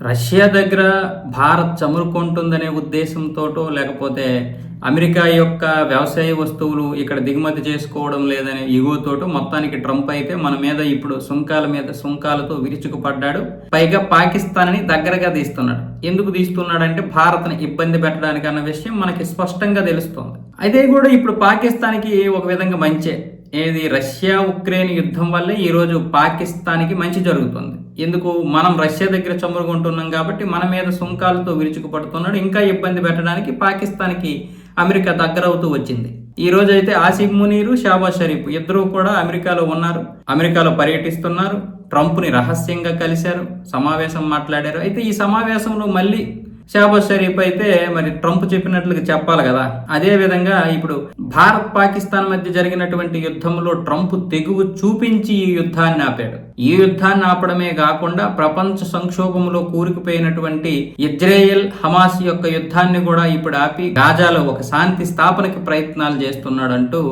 Russia దగ్గర భారత్ చమురుకుంటుందనే ఉద్దేశంతోటో లేకపోతే America యొక్క వ్యవసాయ వస్తువులు ఇక్కడ దిగుమతి చేసుకోవడం లేదనే ఇగోతోటో మొత్తానికి ట్రంప్ అయితే మన మీద ఇప్పుడు సుంకాల మీద సుంకాలతో విరుచుకుపడ్డాడు. పైగా పాకిస్తాన్ని దగ్గరగా తీస్తున్నాడు. ఎందుకు తీస్తున్నాడంటే భారత్ని ఇబ్బంది పెట్టడానికి అన్న విషయం మనకి స్పష్టంగా తెలుస్తుంది. అదే కూడా ఇప్పుడు పాకిస్తాన్కి ఒక విధంగా మంచే. ఏది? రష్యా ఉక్రెయిన్ యుద్ధం వల్లే ఈరోజు పాకిస్తాన్కి మంచి జరుగుతుంది. ఎందుకు? మనం రష్యా దగ్గర చమురుకుంటున్నాం కాబట్టి మన మీద సుంకాలతో విరుచుకుపడుతున్నాడు. ఇంకా ఇబ్బంది పెట్టడానికి పాకిస్తాన్కి అమెరికా దగ్గరవుతూ వచ్చింది. ఈ రోజు అయితే ఆసిఫ్ మునీరు షాబాజ్ షరీఫ్ ఇద్దరూ కూడా అమెరికాలో ఉన్నారు. అమెరికాలో పర్యటిస్తున్నారు. ట్రంప్ని రహస్యంగా కలిశారు. సమావేశం మాట్లాడారు. అయితే ఈ సమావేశంలో మళ్ళీ షాబాజ్ షరీఫ్ అయితే మరి ట్రంప్ చెప్పినట్లుగా చెప్పాలి కదా. అదే విధంగా ఇప్పుడు భారత్ పాకిస్తాన్ మధ్య జరిగినటువంటి యుద్ధంలో ట్రంప్ తెగువ చూపించి ఈ యుద్ధాన్ని ఆపాడు. ఈ యుద్ధాన్ని ఆపడమే కాకుండా ప్రపంచ సంక్షోభంలో కూరుకుపోయినటువంటి ఇజ్రాయెల్ హమాస్ యొక్క యుద్ధాన్ని కూడా ఇప్పుడు ఆపి గాజాలో ఒక శాంతి స్థాపనకి ప్రయత్నాలు చేస్తున్నాడు అంటూ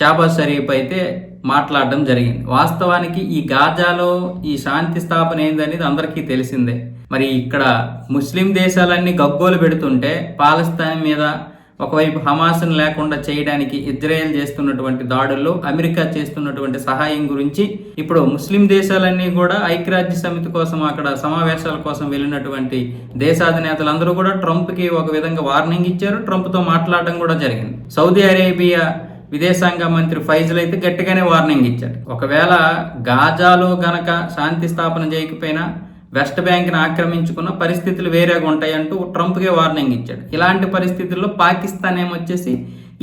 షాబాజ్ షరీఫ్ అయితే మాట్లాడడం జరిగింది. వాస్తవానికి ఈ గాజాలో ఈ శాంతి స్థాపన ఏందనేది అందరికీ తెలిసిందే. మరి ఇక్కడ ముస్లిం దేశాలన్నీ గగ్గోలు పెడుతుంటే పాలస్తాన్ మీద ఒకవైపు హమాస్ను లేకుండా చేయడానికి ఇజ్రాయెల్ చేస్తున్నటువంటి దాడుల్లో అమెరికా చేస్తున్నటువంటి సహాయం గురించి ఇప్పుడు ముస్లిం దేశాలన్నీ కూడా ఐక్యరాజ్య సమితి కోసం అక్కడ సమావేశాల కోసం వెళ్ళినటువంటి దేశాధినేతలందరూ కూడా ట్రంప్కి ఒక విధంగా వార్నింగ్ ఇచ్చారు. ట్రంప్తో మాట్లాడడం కూడా జరిగింది. సౌదీ అరేబియా విదేశాంగ మంత్రి ఫైజల్ అయితే గట్టిగానే వార్నింగ్ ఇచ్చాడు. ఒకవేళ గాజాలో గనక శాంతి స్థాపన చేయకపోయినా వెస్ట్ బ్యాంక్ని ఆక్రమించుకున్న పరిస్థితులు వేరేగా ఉంటాయంటూ ట్రంప్కే వార్నింగ్ ఇచ్చాడు. ఇలాంటి పరిస్థితుల్లో పాకిస్తాన్ ఏమొచ్చేసి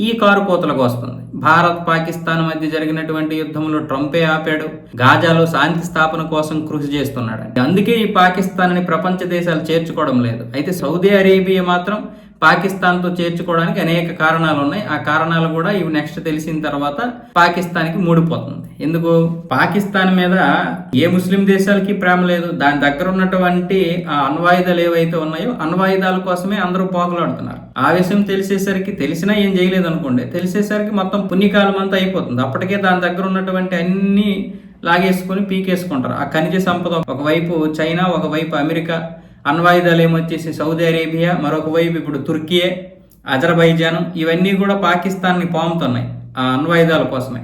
ఈ కారు కోతలకు వస్తుంది భారత్ పాకిస్తాన్ మధ్య జరిగినటువంటి యుద్ధంలో ట్రంపే ఆపాడు. గాజాలో శాంతి స్థాపన కోసం కృషి చేస్తున్నాడు. అందుకే ఈ పాకిస్తాన్ని ప్రపంచ దేశాలు చేర్చుకోవడం లేదు. అయితే సౌదీ అరేబియా మాత్రం పాకిస్తాన్తో చేర్చుకోవడానికి అనేక కారణాలు ఉన్నాయి. ఆ కారణాలు కూడా ఇవి నెక్స్ట్ తెలిసిన తర్వాత పాకిస్తాన్కి మూడిపోతుంది. ఎందుకు? పాకిస్తాన్ మీద ఏ ముస్లిం దేశాలకి ప్రేమ లేదు. దాని దగ్గర ఉన్నటువంటి ఆ అణ్వాయుధాలు ఏవైతే ఉన్నాయో అణ్వాయుధాల కోసమే అందరూ పోగలాడుతున్నారు. ఆ విషయం తెలిసేసరికి తెలిసినా ఏం చేయలేదు అనుకోండి. తెలిసేసరికి మొత్తం పుణ్యకాలం అంతా అయిపోతుంది. అప్పటికే దాని దగ్గర ఉన్నటువంటి అన్ని లాగేసుకొని పీకేసుకుంటారు. ఆ ఖనిజ సంపద ఒకవైపు చైనా ఒకవైపు అమెరికా అణ్వాయుధాలు ఏమొచ్చేసి సౌదీ అరేబియా మరొక వైపు ఇప్పుడు తుర్కియే అజర్బైజాను ఇవన్నీ కూడా పాకిస్తాన్ని పాముతున్నాయి ఆ అణ్వాయుధాల కోసమే.